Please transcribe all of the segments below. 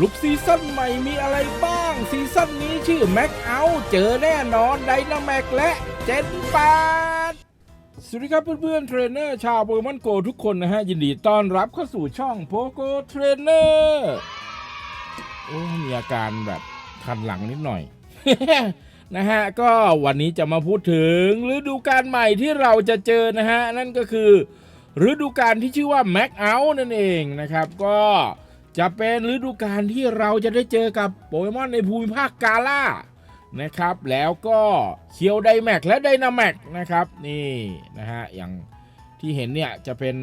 ลุกซีซั่นใหม่มีอะไรบ้าง ซีซั่นนี้ชื่อแม็กเอาเจอแน่นอนไดนาแม็กและเจนปาดสวัสดีครับเพื่อนๆเทรนเนอร์ชาวโปเกมอนโกทุกคนนะฮะ ยินดีต้อนรับเข้าสู่ช่องโปโกเทรนเนอร์โอ้มีอาการแบบคันหลังนิดหน่อยนะฮะ ก็วันนี้จะมาพูดถึงฤดูกาลใหม่ที่เราจะเจอนะฮะ นั่นก็คือฤดูกาลที่ชื่อว่าแม็กเอานั่นเองนะครับก็ จะเป็นฤดูกาลที่เราจะได้เจอกับโปเกมอนในภูมิภาคกาล่านะครับ แล้วก็เคียวไดแม็กและไดนาแม็กนะครับนี่นะฮะอย่างที่เห็นเนี่ยจะเป็น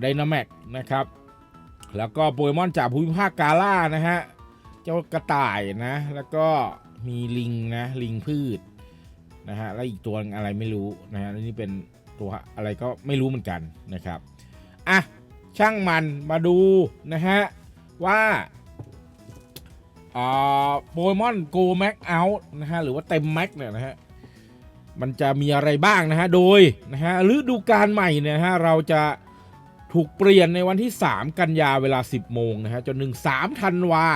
ไดนาแม็กนะครับแล้วก็โปเกมอนจากภูมิภาคกาล่านะฮะเจ้ากระต่ายนะ แล้วก็มีลิงนะลิงพืชนะฮะแล้วอีกตัวอะไรไม่รู้นะฮะนี่เป็นตัวอะไรก็ไม่รู้เหมือนกันนะครับอะช่างมันมาดูนะฮะ ว่าโปเกมอนโกแม็กเอาท์นะฮะ หรือว่าเต็มแม็กเนี่ยนะฮะ มันจะมีอะไรบ้างนะฮะ โดยนะฮะฤดูกาลใหม่เนี่ยฮะ เราจะถูกเปลี่ยนในวันที่ 3 กันยาเวลา 10 โมงนะฮะ จนถึง3ธันวา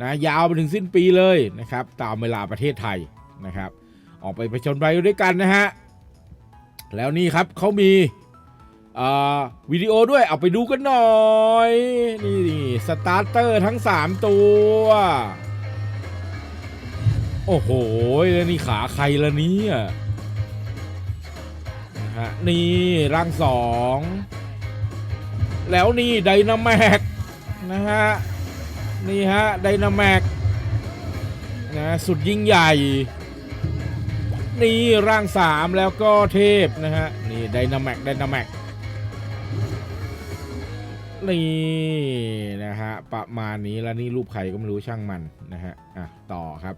นะยาวไปถึงสิ้นปีเลยนะครับ ตามเวลาประเทศไทยนะครับ ออกไปไปชนไปด้วยกันนะฮะ แล้วนี่ครับเขามี วิดีโอด้วยเอาไปดูกันหน่อย นี่สตาร์เตอร์ทั้ง 3 ตัว โอ้โหแล้วนี่ขาใครละเนี่ยนะฮะนี่ร่างสองแล้วนี่ไดนาแมกนะฮะนี่ฮะไดนาแมกนะสุดยิ่งใหญ่ นี่ร่างสามแล้วก็เทพนะฮะนี่ไดนาแมกไดนาแมก นี่นะฮะประมาณนี้แล้วนี่รูปใครก็ไม่รู้ช่างมันนะฮะอะต่อครับ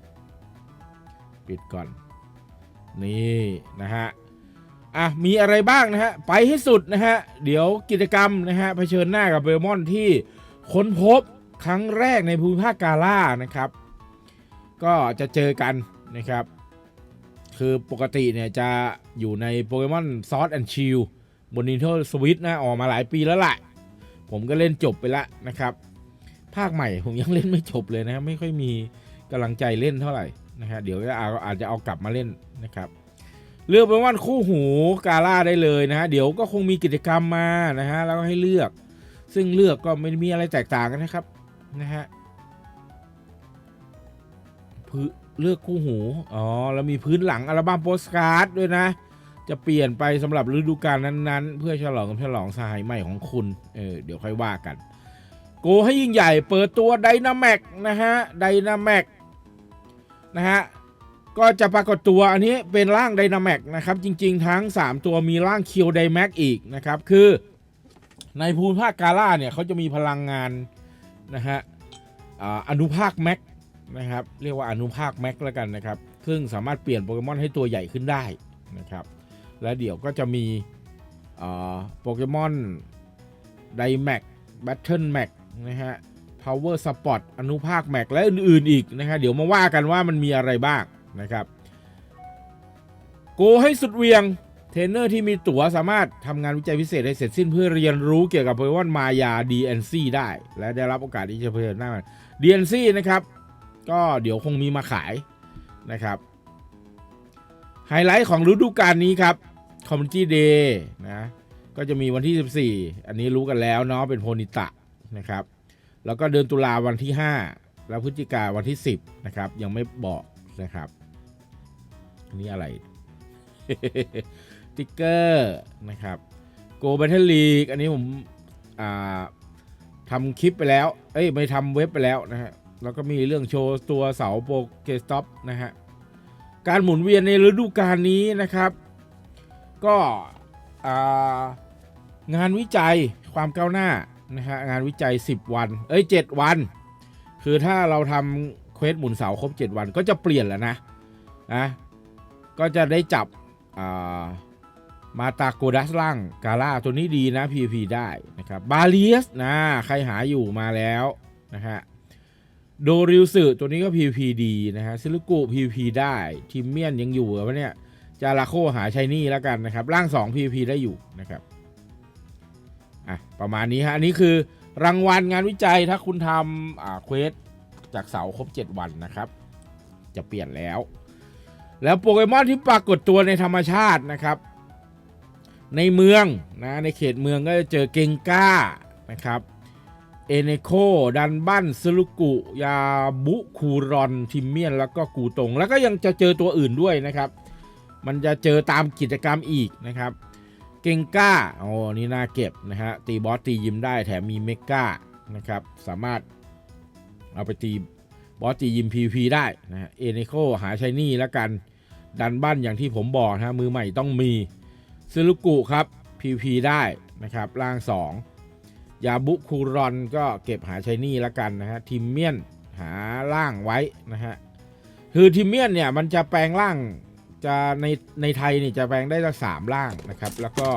ปิดก่อน นี่นะฮะอะมีอะไรบ้างนะฮะไปให้สุดนะฮะเดี๋ยวกิจกรรมนะฮะเผชิญหน้ากับเบลมอนที่ค้นพบครั้งแรกในภูมิภาคกาล่านะครับ ก็จะเจอกันนะครับ คือปกติเนี่ยจะอยู่ในโปเกมอนซอสแอนชิลบน Nintendo Switch นะออกมาหลายปีแล้วแหละ ผมก็เล่นจบไปแล้วนะครับ ภาคใหม่ผมยังเล่นไม่จบเลยนะ ไม่ค่อยมีกำลังใจเล่นเท่าไหร่นะฮะเดี๋ยวอาอาจจะเอากลับมาเล่นนะครับเลือกโปเกมอนคู่หูกาล่าได้เลยนะฮะเดี๋ยวก็คงมีกิจกรรมมานะฮะแล้วก็ให้เลือก ซึ่งเลือกก็ไม่มีอะไรแตกต่างกันนะครับนะฮะเลือกคู่หูอ๋อแล้วมีพื้นหลังอัลบั้มโปสการ์ดด้วยนะ จะเปลี่ยนไปสำหรับฤดูกาลนั้นๆ เพื่อฉลองกับฉลองสหายใหม่ของคุณ เออ เดี๋ยวค่อยว่ากัน โกให้ยิ่งใหญ่เปิดตัวไดนาแม็กนะฮะไดนาแม็กนะฮะ ก็จะปรากฏตัวอันนี้เป็นร่างไดนาแม็กนะครับ จริงๆ ทั้ง 3 ตัวมีร่างคิวไดแม็กอีกนะครับ คือในภูมิภาคกาล่าเนี่ยเขาจะมีพลังงานนะฮะอ่าอนุภาคแม็กนะครับ เรียกว่าอนุภาคแม็กแล้วกันนะครับ ซึ่งสามารถเปลี่ยนโปเกมอนให้ตัวใหญ่ขึ้นได้นะครับ และเดี๋ยวก็จะมีโปเกมอนไดแม็กแบทเทิลแม็กนะฮะ power spot อตอนุภาคแม็กและอื่นๆอีกนะฮะเดี๋ยวมาว่ากันว่ามันมีอะไรบ้างนะครับโกให้สุดเวียงเทรนเนอร์ที่มีตั๋วสามารถทำงานวิจัยพิเศษให้เสร็จสิ้นเพื่อเรียนรู้เกี่ยวกับโปเกมอนมายา DNC ได้ และได้รับโอกาสที่จะเผชิญหน้ามัน DNC นะครับ ก็เดี๋ยวคงมีมาขายนะครับ ไฮไลท์ของฤดูกาลนี้ครับ Community Day นะก็จะมีวันที่ 14 อันนี้รู้กันแล้วเนาะเป็นโพนิตะนะครับ แล้วก็เดือนตุลาวันที่ 5 แล้วพฤศจิกาวันที่ 10 นะครับ ยังไม่บอกนะครับอันนี้อะไรติ๊กเกอร์นะครับ Go Battle League อันนี้ผมทำคลิปไปแล้ว เอ้ยไม่ทำเว็บไปแล้วนะฮะแล้วก็มีเรื่องโชว์ตัวเสาโปเกสต็อปนะฮะ การหมุนเวียนในฤดูกาลนี้นะครับ ก็งานวิจัยความก้าวหน้านะฮะงานวิจัย 10 วัน เอ้ย 7 วัน คือถ้าเราทำเควสหมุนเสาครบ 7 วันก็จะเปลี่ยนแล้วนะนะก็จะได้จับามาตาโกดัสล่างกาล่าตัวนี้ดีนะ PVP ได้นะครับบาเลียสนะใครหาอยู่มาแล้วนะฮะ โดริวสึตัวนี้ก็ PVP ดีนะฮะซิลุกุ PVP ได้ทิมเมียนยังอยู่เหรอวะเนี่ยจาราโคหาชัยนี่แล้วกันนะครับร่าง 2 PVP ได้อยู่นะครับอะประมาณนี้ฮะอันนี้คือรางวัลงานวิจัยถ้าคุณทำอ่าเควสจากเสาครบ 7 วันนะครับ จะเปลี่ยนแล้ว แล้วโปเกมอนที่ปรากฏตัวในธรรมชาตินะครับ ในเมืองนะในเขตเมืองก็จะเจอเกงก้านะครับ เอเนโค ดันบันซึลุกุ ยาบุคูรอน ทิมเมียน แล้วก็กูตง แล้วก็ยังจะเจอตัวอื่นด้วยนะครับ มันจะเจอตามกิจกรรมอีกนะครับ เกงก้าโอ้นี่น่าเก็บนะฮะ ตีบอสตียิมได้แถมมีเมก้านะครับ สามารถเอาไปตีบอสตียิม PVP ได้นะฮะ เอเนโค หาใช้นี่แล้วกัน ดันบ้นอย่างที่ผมบอกนะฮะมือใหม่ต้องมีซึลุกุครับ PVP ได้นะครับ ร่าง 2 ยาบุคูรอนก็เก็บหาใช้นี่ล้วกันนะฮะ ทิมเมียนหาร่างไว้นะฮะ คือทิมเมียนเนี่ยมันจะแปลงร่างจะในในไทยนี่จะแปลงได้ตั้งสามร่างนะครับ แล้วก็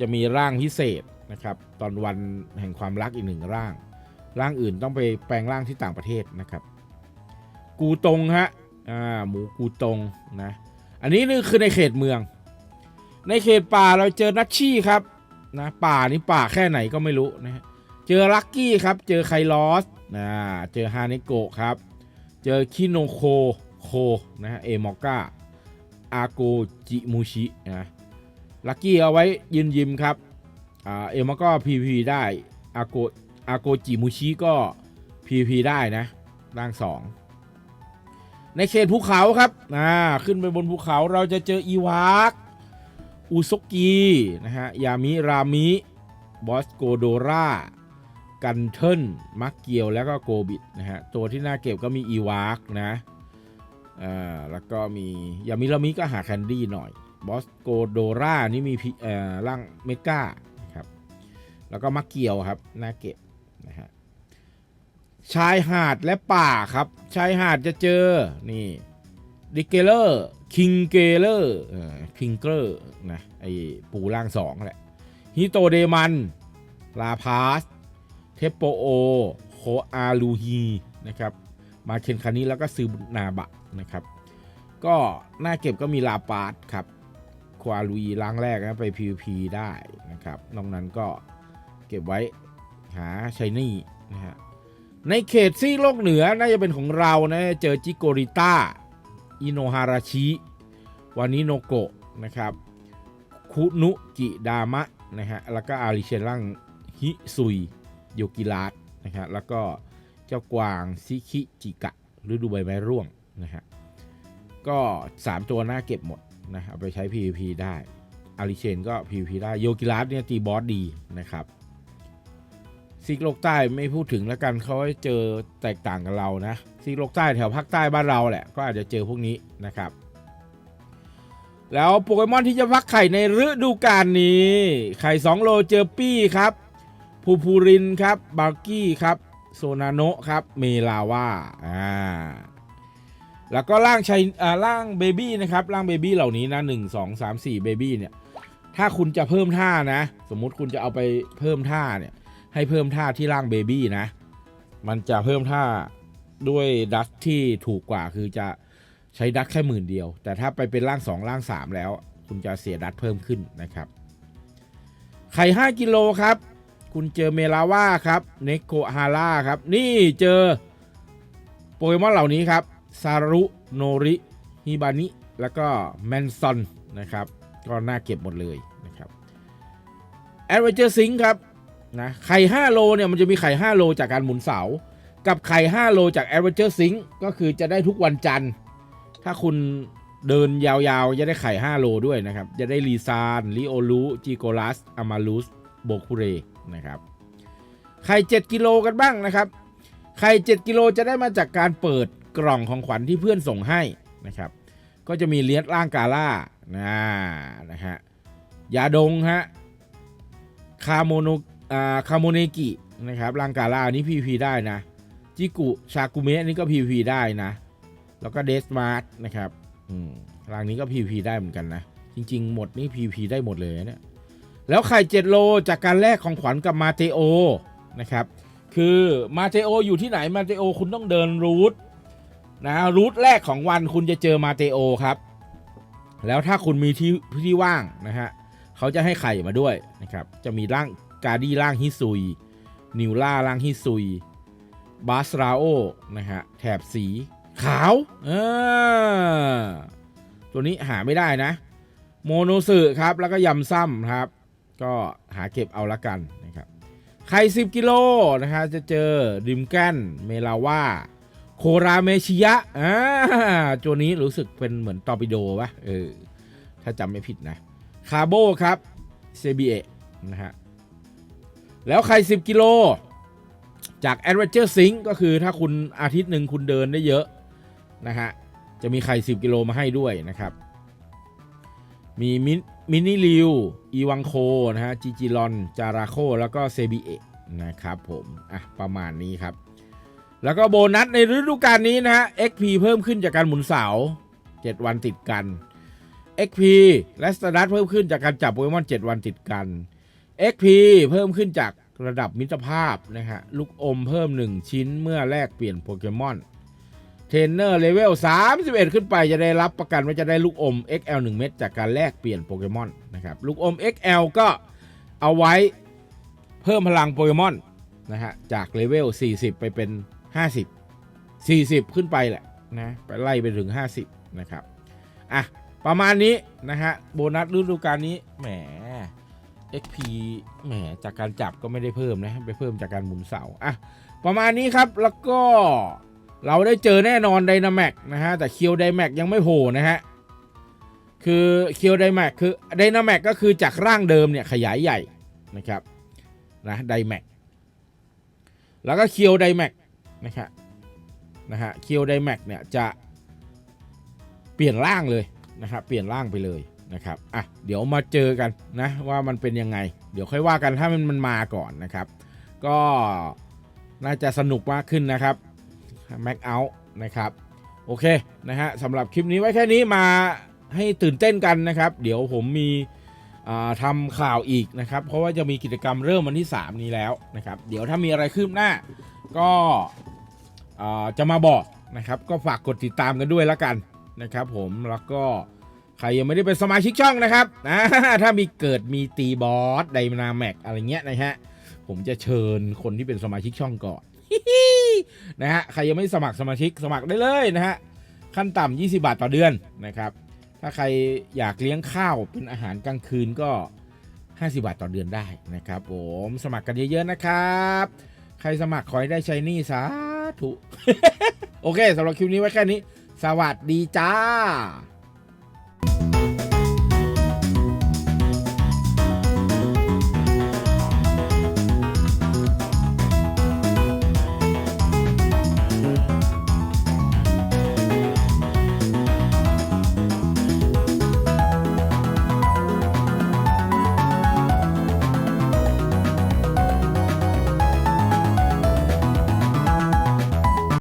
จะมีร่างพิเศษนะครับ ตอนวันแห่งความรักอีกหนึ่งร่าง ร่างอื่นต้องไปแปลงร่างที่ต่างประเทศนะครับ กูตงฮะอ่าหมูกูตงนะ อันนี้นี่คือในเขตเมือง ในเขตป่าเราเจอนัชชี่ครับ นะป่านี่ป่าแค่ไหนก็ไม่รู้นะฮะเจอลักกี้ครับเจอไคลอสนะเจอฮาเนโกะครับ เจอคิโนโคโคนะฮะเอมอก้าอาโกจิมูชินะลักกี้เอาไว้ยืนยิมครับอ่าเอมก็ PVP ได้อาโกอาโกจิมูชิก็ PVP ได้นะร่างสองในเขตภูเขาครับอ่าขึ้นไปบนภูเขาเราจะเจออีวาก อุซกินะฮะยามิรามิบอสโกโดรากันเทิลมักเกียวแล้วก็โกบิดนะฮะตัวที่น่าเก็บก็มีอีวากนะอ่าแล้วก็มียามิรามิก็หาแคนดี้หน่อยบอสโกโดรานี่มีพิเอ่อร่างเมกาครับแล้วก็มักเกียวครับน่าเก็บนะฮะชายหาดและป่าครับ ชายหาดจะเจอนี่ดิเกเลอร์ คิงเกเลอร์คิงเกอร์นะไอปูร่างสองแหละฮิโตเดมันลาพาสเทปโปโอโคอาลูฮีนะครับมาเคนคานี้แล้วก็ซือนาบะนะครับ ก็หน้าเก็บก็มีลาปาร์ตครับควาลุยล้างแรกนะไป PVP ได้นะครับนอกนั้นก็เก็บไว้หาชายนี่นะฮะในเขตซีโลกเหนือน่าจะเป็นของเรานะเจอจิโกริต้า อิโนฮาราชิวานิโนโกะนะครับคุนุกิดามะนะฮะแล้วก็อาริเชลังฮิซุยโยกิรัสนะฮะแล้วก็เจ้ากวางซิคิจิกะฤดูใบไม้ร่วงนะฮะก็ 3 ตัวหน้าเก็บหมดนะเอาไปใช้ PVP ได้อาริเชนก็ PVP ได้โยกิรัสเนี่ยตีบอสดีนะครับ ซีกโลกใต้ไม่พูดถึงแล้วกันเขาเจอแตกต่างกับเรานะซีกโลกใต้แถวภาคใต้บ้านเราแหละก็อาจจะเจอพวกนี้นะครับ แล้วโปเกมอนที่จะฟักไข่ในฤดูกาลนี้ ไข่2โลเจอปี้ครับภูภูรินครับบาร์กี้ครับโซนาโนะครับเมลาว่าอ่าแล้วก็ร่างชัยอ่าร่างเบบี้นะครับร่างเบบี้เหล่านี้นะหนึ่งสองสามสี่เบบี้เนี่ยถ้าคุณจะเพิ่มท่านะ สมมุติคุณจะเอาไปเพิ่มท่าเนี่ย ให้เพิ่มท่าที่ร่างเบบี้นะ มันจะเพิ่มท่าด้วยดัตที่ถูกกว่าคือจะใช้ดัตแค่หมื่นเดียว แต่ถ้าไปเป็นร่างสองร่างสามแล้ว คุณจะเสียดัตเพิ่มขึ้นนะครับ ไข่ 5 กิโลครับ คุณเจอเมลาว่าครับ เนโกฮาร่าครับ นี่เจอโปเกมอนเหล่านี้ครับ ซารุ โนริ ฮิบานิ แล้วก็แมนซอนนะครับ ก็น่าเก็บหมดเลยนะครับแอดเวนเจอร์ซิงครับ นะไข่5โลเนี่ยมันจะมีไข่5โลจากการหมุนเสา กับไข่5โลจากแอดเวนเจอร์ซิงก็คือจะได้ทุกวันจันทร์ ถ้าคุณเดินยาวๆ จะได้ไข่5โลด้วยนะครับ จะได้ลีซานลิโอลูจิโกลัสอามาลูสโบคุเรนะครับไข่7กิโลกันบ้างนะครับไข่7กิโลจะได้มาจากการเปิดกล่องของขวัญที่เพื่อนส่งให้นะครับ ก็จะมีเลียดร่างกาล่านะนะฮะยาดงฮะคาโมโน อ่าคาโมเนกินะครับร่างกาล่าอันนี้ PVP ได้นะจิกุชากุเมะอันนี้ก็ PVP ได้นะ แล้วก็เดสมาร์ทนะครับอืมร่างนี้ก็ PVP ได้เหมือนกันนะ จริง ๆ หมดนี่ PVP ได้หมดเลยนะเนี่ยแล้วไข่7โลจากการแลกของขวัญกับมาเตโอนะครับคือมาเตโออยู่ที่ไหนมาเตโอคุณต้องเดินรูทนะรูทแรกของวันคุณจะเจอมาเตโอครับ แล้วถ้าคุณมีที่ที่ว่างนะฮะเขาจะให้ไข่มาด้วยนะครับ จะมีร่าง กาดี้ร่างฮิซุย นิวล่าล่างฮิซุย บาสราโอนะฮะแถบสีขาวเออตัวนี้หาไม่ได้นะ โมโนสึครับ แล้วก็ยำซ้ำครับ ก็หาเก็บเอาละกันนะครับไข่10 กิโลนะฮะจะเจอริมแกนเมลาว่าโคราเมชิยะอ่าตัวนี้รู้สึกเป็นเหมือนตอร์ปิโดวะเออ ถ้าจำไม่ผิดนะ คาโบครับ เซบีเอนะฮะ แล้วไข่10 กิโล จาก Adventure Sync ก็คือถ้าคุณอาทิตย์หนึ่งคุณเดินได้เยอะนะฮะจะมีไข่10 กิโลมาให้ด้วยนะครับ มีมิมินิลิวอีวังโคนะฮะจิจิลอน จาราโค แล้วก็เซบีเอะนะครับผม อะ ประมาณนี้ครับ แล้วก็โบนัสในฤดูกาลนี้นะฮะ XP เพิ่มขึ้นจากการหมุนเสา 7 วันติดกัน XP และสตาร์ทเพิ่มขึ้นจากการจับโปเกมอน 7 วันติดกัน XP เพิ่มขึ้นจากระดับมิตรภาพนะฮะลูกอมเพิ่ม 1 ชิ้นเมื่อแลกเปลี่ยนโปเกมอนเทรนเนอร์เลเวล31 ขึ้นไปจะได้รับประกันว่าจะได้ลูกอม XL 1 เม็ดจากการแลกเปลี่ยนโปเกมอนนะครับลูกอม XL ก็เอาไว้เพิ่มพลังโปเกมอนนะฮะจากเลเวล40 ไปเป็น 50 40 ขึ้นไปแหละนะไปไล่ไปถึง 50 นะครับอะประมาณนี้นะฮะโบนัสฤดูกาลนี้แหม XP แหมจากการจับก็ไม่ได้เพิ่มนะ ไปเพิ่มจากการหมุนเสาอะประมาณนี้ครับแล้วก็เราได้เจอแน่นอนไดนาแม็กนะฮะ แต่เคียวไดแม็กยังไม่โผล่นะฮะ คือเคียวไดแม็กคือไดนาแม็กก็คือจากร่างเดิมเนี่ยขยายใหญ่นะครับนะไดแม็กแล้วก็เคียวไดแม็กนะครับนะฮะเคียวไดแม็กเนี่ยจะเปลี่ยนร่างเลยนะครับเปลี่ยนร่างไปเลย นะครับอะเดี๋ยวมาเจอกันนะว่ามันเป็นยังไง เดี๋ยวค่อยว่ากันถ้ามันมันมาก่อนนะครับ ก็น่าจะสนุกมากขึ้นนะครับแม็กเอาท์นะครับโอเคนะฮะสำหรับคลิปนี้ไว้แค่นี้มาให้ตื่นเต้นกันนะครับ เดี๋ยวผมมีทำข่าวอีกนะครับ เพราะว่าจะมีกิจกรรมเริ่มวันที่ 3 นี้แล้วนะครับ เดี๋ยวถ้ามีอะไรคืบหน้า ก็จะมาบอกนะครับ ก็ฝากกดติดตามกันด้วยแล้วกันนะครับ ผมแล้วก็ ใครยังไม่ได้เป็นสมาชิกช่องนะครับอ่าถ้ามีเกิดมีตีบอสไดนาแม็กอะไรเงี้ยนะฮะ ผมจะเชิญคนที่เป็นสมาชิกช่องก่อนนะฮะ ใครยังไม่สมัครสมาชิกสมัครได้เลยนะฮะ ขั้นต่ำ20 บาทต่อเดือนนะครับ ถ้าใครอยากเลี้ยงข้าวเป็นอาหารกลางคืนก็ 50 บาทต่อเดือนได้นะครับ ผมสมัครกันเยอะๆนะครับ ใครสมัครขอให้ได้ใช้หนี่สาธุ โอเคสำหรับคลิปนี้ไว้แค่นี้ สวัสดีจ้า